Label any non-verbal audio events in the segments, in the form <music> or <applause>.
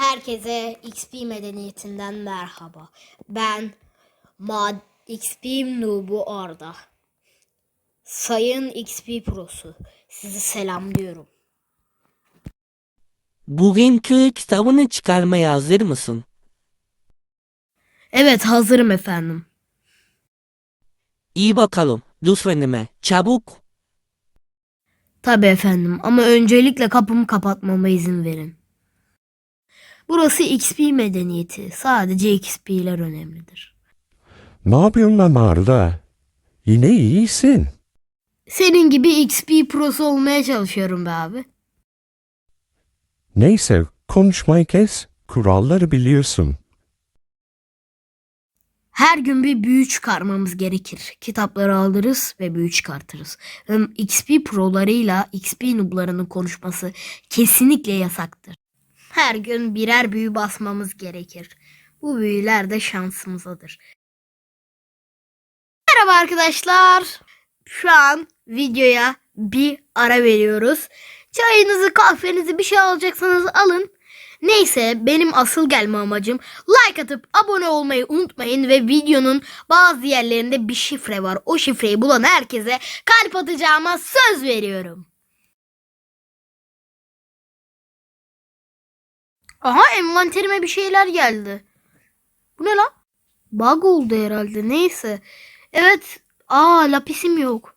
Herkese XP medeniyetinden merhaba. Ben Mad XP Nubu Arda. Sayın XP Prosu. Sizi selamlıyorum. Bugünkü kitabını çıkarmaya hazır mısın? Evet hazırım efendim. İyi bakalım. Lütfenime. Çabuk. Tabi efendim ama öncelikle kapımı kapatmama izin verin. Burası XP medeniyeti. Sadece XP'ler önemlidir. Ne yapıyorsun lan Arda? Yine iyisin. Senin gibi XP Prosu olmaya çalışıyorum be abi. Neyse konuşmayı kes. Kuralları biliyorsun. Her gün bir büyü çıkarmamız gerekir. Kitapları alırız ve büyü çıkartırız. Hem XP prolarıyla XP nooblarının konuşması kesinlikle yasaktır. Her gün birer büyü basmamız gerekir. Bu büyüler de şansımızadır. Merhaba arkadaşlar. Şu an videoya bir ara veriyoruz. Çayınızı, kahvenizi bir şey alacaksanız alın. Neyse benim asıl gelme amacım like atıp abone olmayı unutmayın ve videonun bazı yerlerinde bir şifre var. O şifreyi bulan herkese kalp atacağıma söz veriyorum. Aha envanterime bir şeyler geldi. Bu ne lan? Bug oldu herhalde neyse. Evet aa lapisim yok.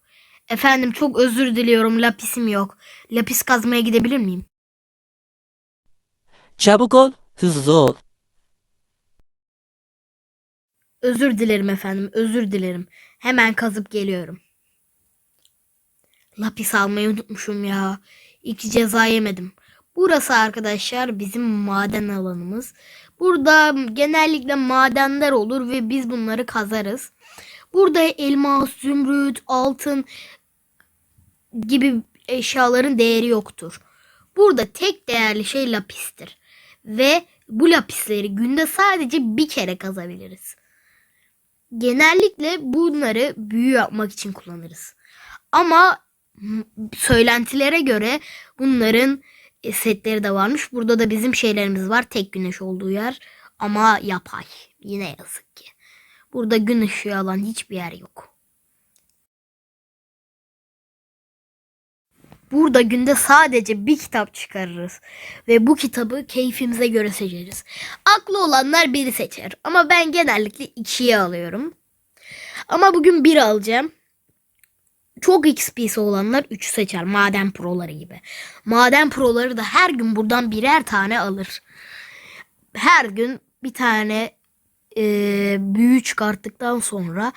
Efendim çok özür diliyorum lapisim yok. Lapis kazmaya gidebilir miyim? Çabuk ol. Hızlı ol. Özür dilerim efendim, özür dilerim. Hemen kazıp geliyorum. Lapis almayı unutmuşum ya. İki ceza yemedim. Burası arkadaşlar bizim maden alanımız. Burada genellikle madenler olur ve biz bunları kazarız. Burada elmas, zümrüt, altın gibi eşyaların değeri yoktur. Burada tek değerli şey lapistir. Ve bu lapisleri günde sadece bir kere kazabiliriz. Genellikle bunları büyü yapmak için kullanırız. Ama söylentilere göre bunların setleri de varmış. Burada da bizim şeylerimiz var. Tek güneş olduğu yer ama yapay. Yine yazık ki. Burada gün ışığı alan hiçbir yer yok. Burada günde sadece bir kitap çıkarırız. Ve bu kitabı keyfimize göre seçeriz. Aklı olanlar biri seçer. Ama ben genellikle ikiyi alıyorum. Ama bugün bir alacağım. Çok XP'si olanlar 3 seçer. Maden proları gibi. Maden proları da her gün buradan birer tane alır. Her gün bir tane e, büyü çıkarttıktan sonra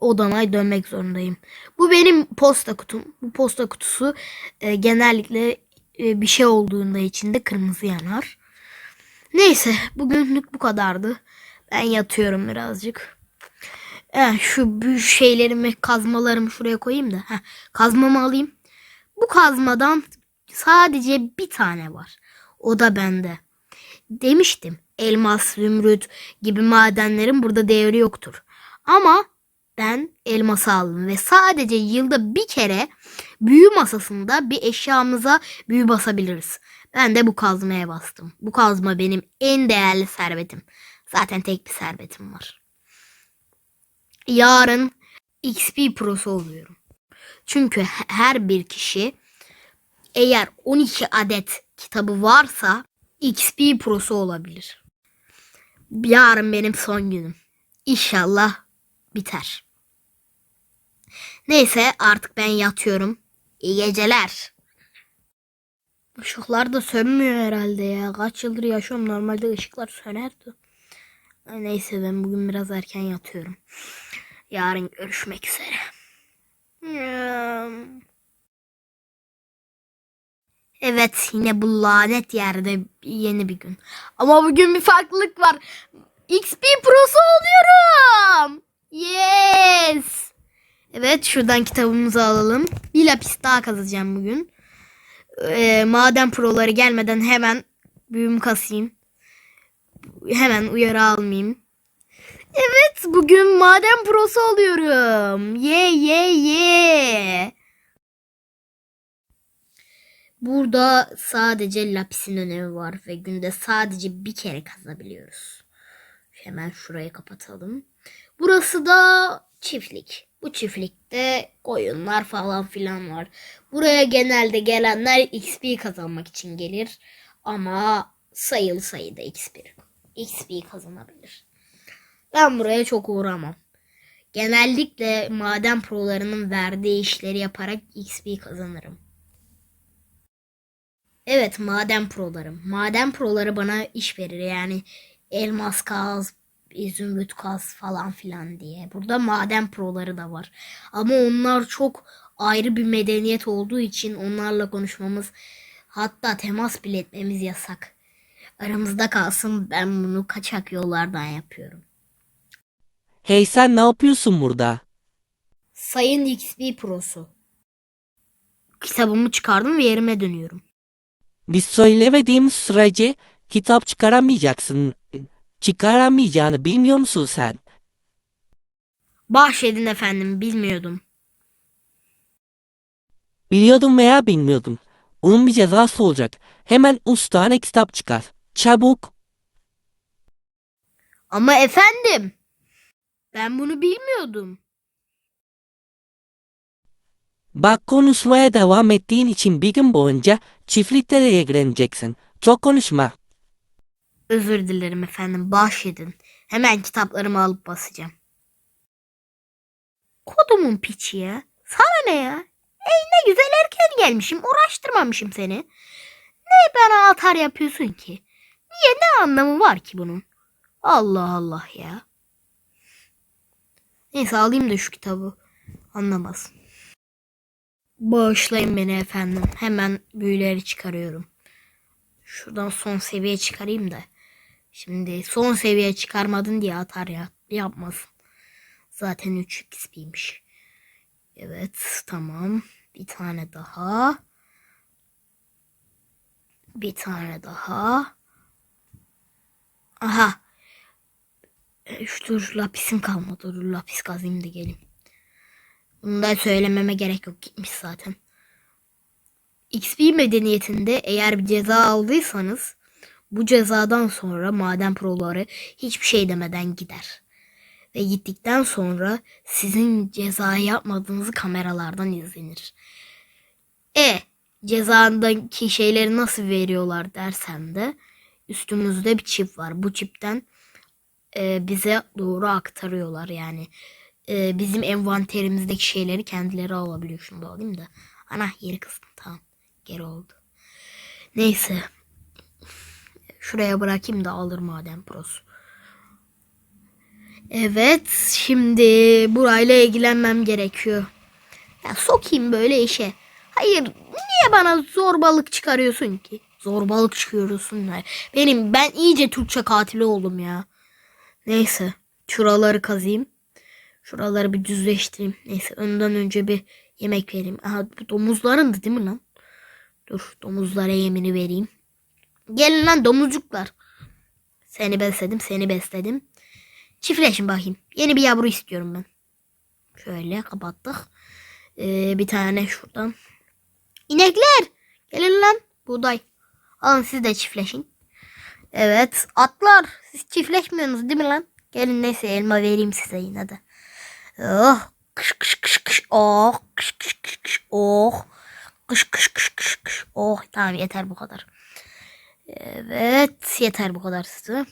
odana dönmek zorundayım. Bu benim posta kutum. Bu posta kutusu e, genellikle e, bir şey olduğunda içinde kırmızı yanar. Neyse bugünlük bu kadardı. Ben yatıyorum birazcık. Eh, şu büyük şeylerimi kazmalarımı şuraya koyayım da. Heh, kazmamı alayım. Bu kazmadan sadece bir tane var. O da bende. Demiştim elmas, zümrüt gibi madenlerin burada değeri yoktur. Ama ben elması aldım ve sadece yılda bir kere büyü masasında bir eşyamıza büyü basabiliriz. Ben de bu kazmaya bastım. Bu kazma benim en değerli servetim. Zaten tek bir servetim var. Yarın XP Pro'su oluyorum. Çünkü her bir kişi eğer 12 adet kitabı varsa XP Pro'su olabilir. Yarın benim son günüm. İnşallah biter. Neyse artık ben yatıyorum. İyi geceler. Işıklar da sönmüyor herhalde ya. Kaç yıldır yaşıyorum. Normalde ışıklar sönerdi. Neyse ben bugün biraz erken yatıyorum. Yarın görüşmek üzere. Evet yine bu lanet yerde yeni bir gün. Ama bugün bir farklılık var. XP Pro'su oluyorum. Yes. Evet şuradan kitabımızı alalım. Bir lapis daha kazacağım bugün. Ee, maden proları gelmeden hemen büyüm kasayım. Hemen uyarı almayayım. Evet bugün maden prosu oluyorum. Ye ye ye. Burada sadece lapisin önemi var ve günde sadece bir kere kazabiliyoruz. Hemen şurayı kapatalım. Burası da çiftlik. Bu çiftlikte koyunlar falan filan var. Buraya genelde gelenler XP kazanmak için gelir. Ama sayılı sayıda XP, XP kazanabilir. Ben buraya çok uğramam. Genellikle maden prolarının verdiği işleri yaparak XP kazanırım. Evet maden prolarım. Maden proları bana iş verir yani elmas kaz, zümrüt kaz falan filan diye. Burada maden proları da var. Ama onlar çok ayrı bir medeniyet olduğu için onlarla konuşmamız hatta temas bile etmemiz yasak. Aramızda kalsın ben bunu kaçak yollardan yapıyorum. Hey sen ne yapıyorsun burada? Sayın XP Pro'su. Kitabımı çıkardım ve yerime dönüyorum. Biz söylemediğimiz sürece kitap çıkaramayacaksın. Çıkaramayacağını bilmiyor musun sen? Bahşedin efendim bilmiyordum. Biliyordum veya bilmiyordum. Bunun bir cezası olacak. Hemen ustane kitap çıkar. Çabuk. Ama efendim. Ben bunu bilmiyordum. Bak konuşmaya devam ettiğin için bir gün boyunca çiftlikte de ilgileneceksin. Çok konuşma. Özür dilerim efendim bahşedin. Hemen kitaplarımı alıp basacağım. Kodumun piçi ya. Sana ne ya? Ey ne güzel erken gelmişim. Uğraştırmamışım seni. Ne bana atar yapıyorsun ki? Niye ne anlamı var ki bunun? Allah Allah ya. Neyse alayım da şu kitabı. Anlamaz. Bağışlayın beni efendim. Hemen büyüleri çıkarıyorum. Şuradan son seviye çıkarayım da. Şimdi son seviye çıkarmadın diye atar ya. Yapmasın. Zaten 3 XP'ymiş. Evet tamam. Bir tane daha. Bir tane daha. Aha. E, Şu lapisim kalmadı. Dur lapis kazayım da geleyim. Bunu da söylememe gerek yok. Gitmiş zaten. XP medeniyetinde eğer bir ceza aldıysanız bu cezadan sonra maden proları hiçbir şey demeden gider. Ve gittikten sonra sizin ceza yapmadığınızı kameralardan izlenir. E cezadaki şeyleri nasıl veriyorlar dersen de üstümüzde bir çip var. Bu çipten e, bize doğru aktarıyorlar yani. E, bizim envanterimizdeki şeyleri kendileri alabiliyor. Şunu da alayım da. Ana yeri kısmı tamam. Geri oldu. Neyse. Şuraya bırakayım da alır maden pros. Evet. Şimdi burayla ilgilenmem gerekiyor. Ya sokayım böyle işe. Hayır. Niye bana zorbalık çıkarıyorsun ki? Zorbalık çıkarıyorsun. ya. Benim ben iyice Türkçe katili oldum ya. Neyse. Şuraları kazıyım. Şuraları bir düzleştireyim. Neyse önden önce bir yemek vereyim. Aha bu domuzların da değil mi lan? Dur domuzlara yemini vereyim. Gelin lan domuzcuklar. Seni besledim seni besledim. Çiftleşin bakayım. Yeni bir yavru istiyorum ben. Şöyle kapattık. Ee, bir tane şuradan. İnekler. Gelin lan. Buğday. Alın siz de çiftleşin. Evet. Atlar. Siz çiftleşmiyorsunuz değil mi lan? Gelin neyse elma vereyim size yine de. Oh. Kış kış kış kış. Oh. Kış kış kış kış. Oh. Kış kış kış kış kış. Oh tamam yeter bu kadar. Evet yeter bu kadar size.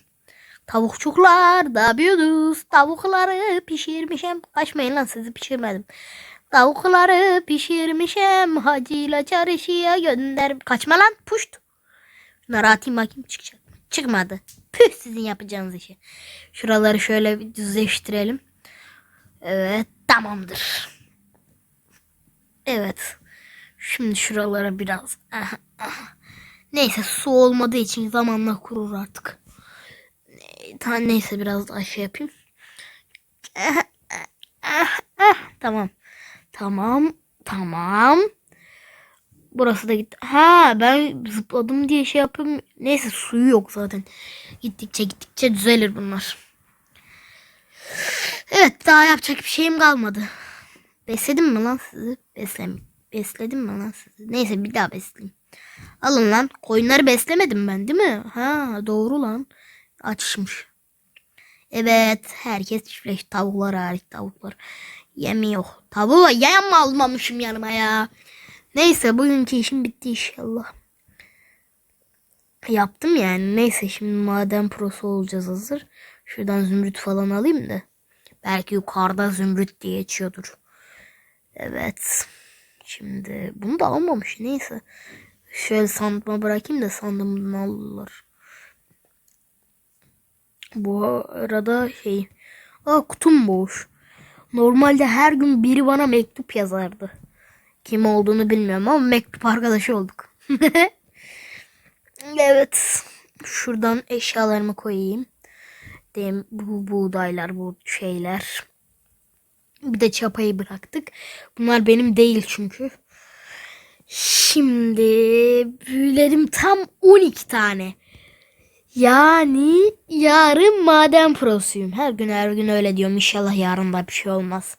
Tavukçuklar da yapıyoruz. Tavukları pişirmişim. Kaçmayın lan sizi pişirmedim. Tavukları pişirmişim. Hacıyla çarşıya gönder. Kaçma lan puşt. Şunları atayım bakayım çıkacak. Çıkmadı. Püh sizin yapacağınız işi. Şuraları şöyle bir düzleştirelim. Evet tamamdır. Evet. Şimdi şuralara biraz. Neyse su olmadığı için zamanla kurur artık. Neyse biraz daha şey yapayım. Tamam. Tamam. Tamam. Burası da gitti. Ha ben zıpladım diye şey yapayım. Neyse suyu yok zaten. Gittikçe gittikçe düzelir bunlar. Evet daha yapacak bir şeyim kalmadı. Besledim mi lan sizi? Beslem. Besledim mi lan sizi? Neyse bir daha besleyeyim. Alın lan. Koyunları beslemedim ben değil mi? Ha doğru lan. Açmış. Evet. Herkes çiftleş. Tavuklar hariç tavuklar. Yemiyor. Tavuğu yem almamışım yanıma ya. Neyse bugünkü işim bitti inşallah. Yaptım yani. Neyse şimdi maden prosu olacağız hazır. Şuradan zümrüt falan alayım da. Belki yukarıda zümrüt diye geçiyordur. Evet. Şimdi bunu da almamış. Neyse. Şöyle sandıma bırakayım da sandığımdan alırlar. Bu arada şey. Aa kutum boş. Normalde her gün biri bana mektup yazardı. Kim olduğunu bilmiyorum ama mektup arkadaşı olduk. <laughs> evet. Şuradan eşyalarımı koyayım. Dem bu buğdaylar, bu şeyler. Bir de çapayı bıraktık. Bunlar benim değil çünkü. Şimdi büyülerim tam 12 tane. Yani yarın maden prosuyum. Her gün her gün öyle diyorum. İnşallah yarın da bir şey olmaz.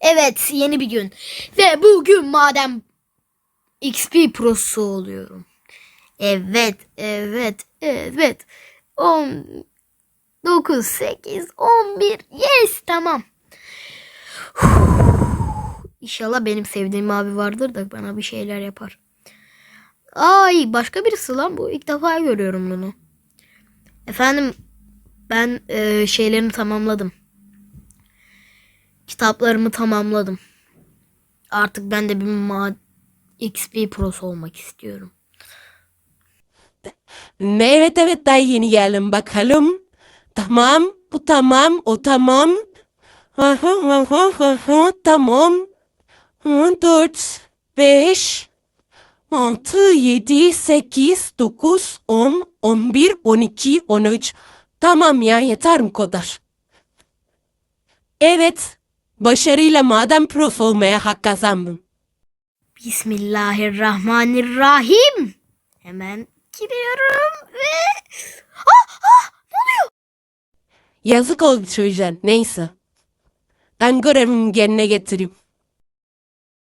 Evet yeni bir gün. Ve bugün maden XP prosu oluyorum. Evet, evet, evet. 10, 9, 8, 11. Yes tamam. <sighs> İnşallah benim sevdiğim abi vardır da bana bir şeyler yapar. Ay başka birisi lan bu. İlk defa görüyorum bunu. Efendim ben e, şeylerini tamamladım. Kitaplarımı tamamladım. Artık ben de bir ma XP Pro'su olmak istiyorum. Evet evet daha yeni geldim bakalım. Tamam bu tamam o tamam. tamam. 4, 5, 6, 7, 8, 9, 10, 11, 12, 13, Tamam ya yeter bu kadar. Evet, başarıyla maden prof olmaya hak kazandım. Bismillahirrahmanirrahim. Hemen giriyorum ve Yazık oldu çocuğa neyse. Ben görevimi yerine getireyim.